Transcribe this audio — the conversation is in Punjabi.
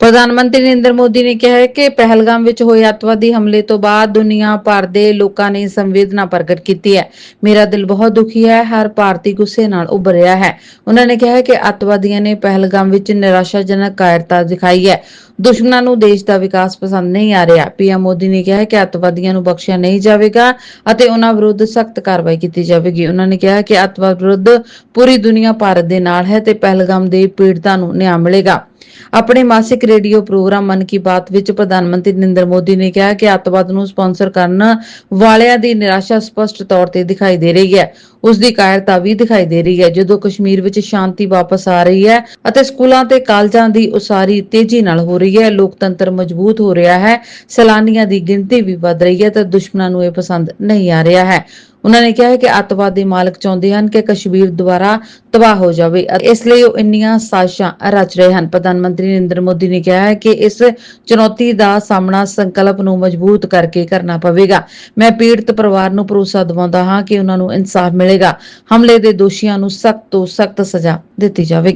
ਪ੍ਰਧਾਨ ਮੰਤਰੀ ਨਰਿੰਦਰ ਮੋਦੀ ਨੇ ਕਿਹਾ ਹੈ ਕਿ ਪਹਿਲਗਾਮ ਵਿੱਚ ਹੋਏ ਅੱਤਵਾਦੀ ਹਮਲੇ ਤੋਂ ਬਾਅਦ ਦੁਨੀਆ ਭਰ ਦੇ ਲੋਕਾਂ ਨੇ ਸੰਵੇਦਨਾ ਪ੍ਰਗਟ ਕੀਤੀ ਹੈ। ਮੇਰਾ ਦਿਲ ਬਹੁਤ ਦੁਖੀ ਹੈ, ਹਰ ਭਾਰਤੀ ਗੁੱਸੇ ਨਾਲ ਉੱਭਰ ਰਿਹਾ ਹੈ। ਉਹਨਾਂ ਨੇ ਕਿਹਾ ਹੈ ਕਿ ਅੱਤਵਾਦੀਆਂ ਨੇ ਪਹਿਲਗਾਮ ਵਿੱਚ ਨਿਰਾਸ਼ਾਜਨਕ ਕਾਇਰਤਾ ਦਿਖਾਈ ਹੈ। ਦੁਸ਼ਮਣਾਂ ਨੂੰ ਦੇਸ਼ ਦਾ ਵਿਕਾਸ ਪਸੰਦ ਨਹੀਂ ਆ ਰਿਹਾ। ਪੀਐਮ ਮੋਦੀ ਨੇ ਕਿਹਾ ਕਿ ਅੱਤਵਾਦੀਆਂ ਨੂੰ ਬਖਸ਼ਿਆ ਨਹੀਂ ਜਾਵੇਗਾ ਅਤੇ ਉਹਨਾਂ ਵਿਰੁੱਧ ਸਖਤ ਕਾਰਵਾਈ ਕੀਤੀ ਜਾਵੇਗੀ। ਉਹਨਾਂ ਨੇ ਕਿਹਾ ਕਿ ਅੱਤਵਾਦ ਵਿਰੁੱਧ ਪੂਰੀ ਦੁਨੀਆ ਭਾਰਤ ਦੇ ਨਾਲ ਹੈ ਤੇ ਪਹਿਲਗਾਮ ਦੇ ਪੀੜਤਾਂ ਨੂੰ ਨਿਆਂ ਮਿਲੇਗਾ। ਆਪਣੇ ਮਾਸਿਕ ਰੇਡੀਓ ਪ੍ਰੋਗਰਾਮ ਮਨ ਕੀ ਬਾਤ ਵਿੱਚ ਪ੍ਰਧਾਨ ਮੰਤਰੀ ਨਰਿੰਦਰ ਮੋਦੀ ਨੇ ਕਿਹਾ ਕਿ ਅੱਤਵਾਦ ਨੂੰ ਸਪਾਂਸਰ ਕਰਨ ਵਾਲਿਆਂ ਦੀ ਨਿਰਾਸ਼ਾ ਸਪਸ਼ਟ ਤੌਰ ਤੇ ਦਿਖਾਈ ਦੇ ਰਹੀ ਹੈ। ਉਸ ਦੀ ਕਾਇਰਤਾ ਵੀ ਦਿਖਾਈ ਦੇ ਰਹੀ ਹੈ। ਜਦੋਂ ਕਸ਼ਮੀਰ ਵਿੱਚ ਸ਼ਾਂਤੀ ਵਾਪਸ ਆ ਰਹੀ ਹੈ ਅਤੇ ਸਕੂਲਾਂ ਤੇ ਕਾਲਜਾਂ ਦੀ ਉਸਾਰੀ ਤੇਜ਼ੀ ਨਾਲ ਹੋ ਰਹੀ ਹੈ, ਲੋਕਤੰਤਰ ਮਜ਼ਬੂਤ ਹੋ ਰਿਹਾ ਹੈ। ਸੈਲਾਨੀਆਂ ਦੀ ਗਿਣਤੀ ਵੀ ਵਧ ਰਹੀ ਹੈ ਤਾਂ ਦੁਸ਼ਮਣਾਂ ਨੂੰ ਇਹ ਪਸੰਦ ਨਹੀਂ ਆ ਰਿਹਾ ਹੈ। ਉਹਨਾਂ ਨੇ ਕਿਹਾ ਹੈ ਕਿ ਅੱਤਵਾਦੀ ਮਾਲਕ ਚਾਹੁੰਦੇ ਹਨ ਕਿ ਕਸ਼ਮੀਰ ਦੁਬਾਰਾ ਤਬਾਹ ਹੋ ਜਾਵੇ ਇਸ ਲਈ ਉਹ ਇੰਨੀਆਂ ਸਾਜ਼ਿਸ਼ਾਂ ਰਚ ਰਹੇ ਹਨ। ਪ੍ਰਧਾਨ ਮੰਤਰੀ ਨਰਿੰਦਰ ਮੋਦੀ ਨੇ ਕਿਹਾ ਹੈ ਕਿ ਇਸ ਚੁਣੌਤੀ ਦਾ ਸਾਹਮਣਾ ਸੰਕਲਪ ਨੂੰ ਮਜ਼ਬੂਤ ਕਰਕੇ ਕਰਨਾ ਪਵੇਗਾ। ਮੈਂ ਪੀੜਤ ਪਰਿਵਾਰ ਨੂੰ ਭਰੋਸਾ ਦਿਵਾਉਂਦਾ ਹਾਂ ਕਿ ਉਹਨਾਂ ਨੂੰ ਇਨਸਾਫ ਮਿਲੇਗਾ। ਹਮਲੇ ਦੇ ਦੋਸ਼ੀਆਂ ਨੂੰ ਸਖਤ ਤੋਂ ਸਖਤ ਸਜ਼ਾ ਦਿੱਤੀ ਜਾਵੇਗੀ।